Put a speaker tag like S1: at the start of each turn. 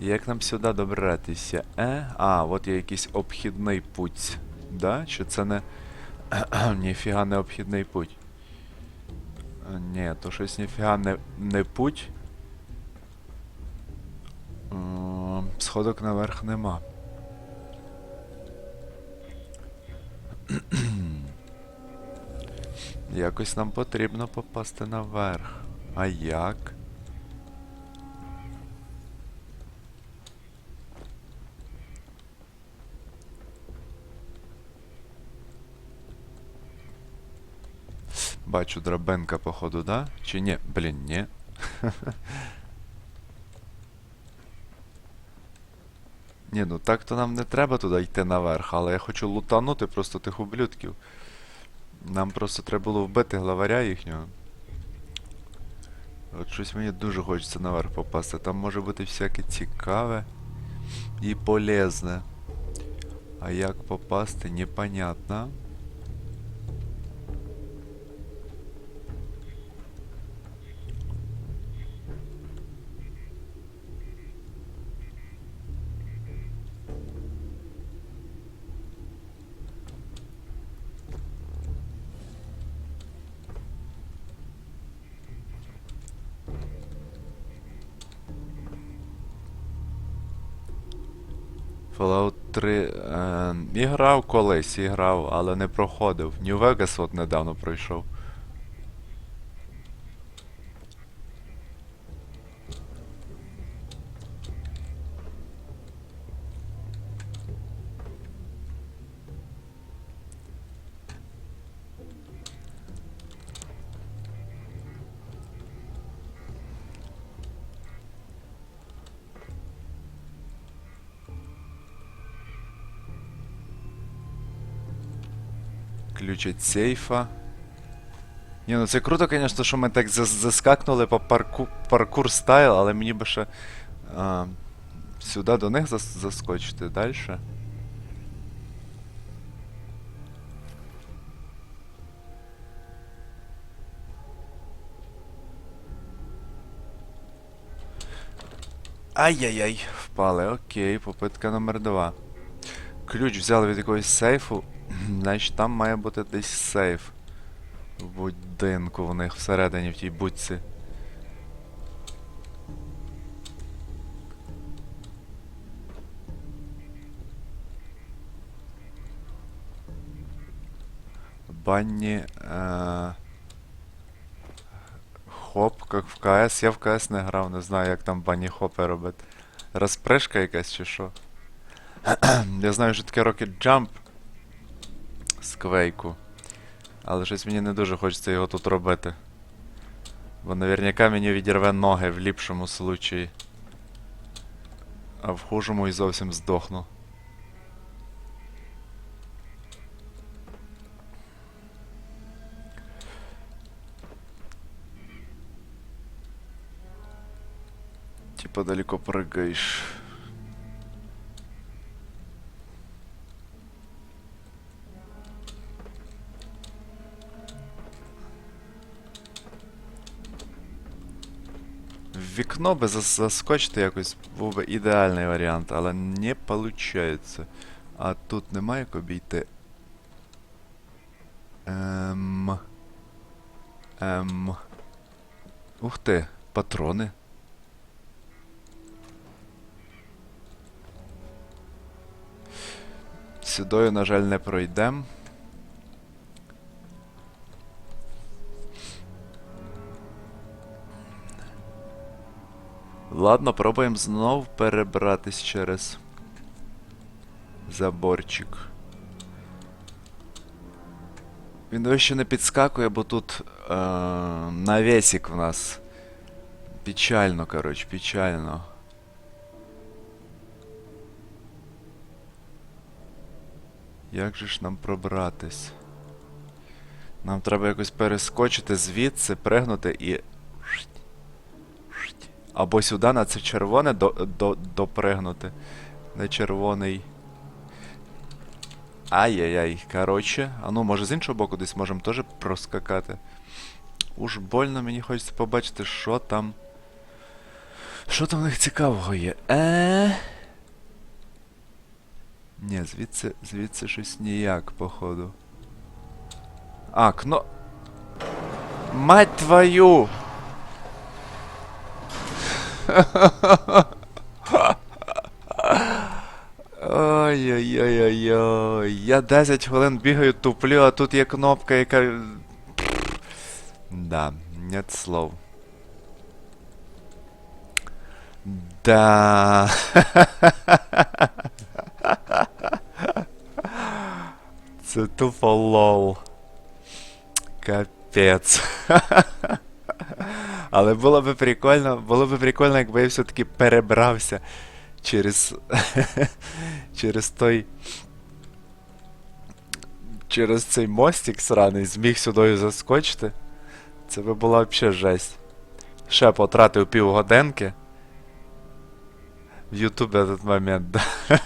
S1: Як нам сюди добратися? Е? А, от є якийсь обхідний путь. Да? Чи це не. ніфіга не обхідний путь. Ні, то щось ніфіга не, не путь. Сходок наверх нема. Якось нам потрібно попасти наверх. А як? Бачу драбинка, походу, да? Чи ні? Блін, ні. Ні, ну так то нам не треба туди йти наверх, але я хочу лутанути просто тих ублюдків. Нам просто треба було вбити главаря їхнього. От щось мені дуже хочеться наверх попасти. Там може бути всяке цікаве і полезне. А як попасти, непонятно. Fallout 3. Е, і грав колись, і грав, але не проходив. New Vegas от недавно пройшов. Ключ від сейфа. Ні, ну це круто, звісно, що ми так заскакнули по парку... паркур стайл, але мені би ще а, сюди до них зас... заскочити далі. Ай-яй-яй, впали. Окей, попитка номер два. Ключ взяли від якогось сейфу. Значить там має бути десь сейф. В будинку в них всередині в тій будці. Банні. Е... Хоп, як в КС. Я в КС не грав, не знаю, як там банні хопи робити. Розпришка якась чи що? Я знаю, що таке Rocket Jump з квейку. Але щось мені не дуже хочеться його тут робити. Бо наверняка мені відірве ноги в ліпшому случаї. А в хужому і зовсім здохну. Типа далеко прыгаешь. Вікно би зас- заскочити якось був би ідеальний варіант, але не виходить. А тут немає як обійти. Ем. Ем. Ух ти, патрони. Сюдою, на жаль, не пройдем. Ладно, пробуємо знов перебратись через заборчик. Він вище не підскакує, бо тут е, навесик в нас. Печально, коротше, печально. Як же ж нам пробратись? Нам треба якось перескочити звідси, пригнути і. Або сюди на це червоне до, до, допригнути. Не червоний. Ай-яй-яй. Коротше. А ну, може з іншого боку десь можемо теж проскакати. Уж больно мені хочеться побачити, що там Що там в них цікавого є? Е. Ні, звідси, звідси щось ніяк, походу. А, кно. Мать твою! Ой-ой-ой-ой-ой. Я 10 хвилин бігаю, туплю, а тут є кнопка, яка. Да, нет слов. Да. Це тупо лол. Капець. Але було би прикольно, було би прикольно, якби я все-таки перебрався через. через той. Через цей мостик сраний, зміг сюди заскочити. Це би була взагалі жесть. Ще потратив півгодинки. В Ютубі этот момент, да.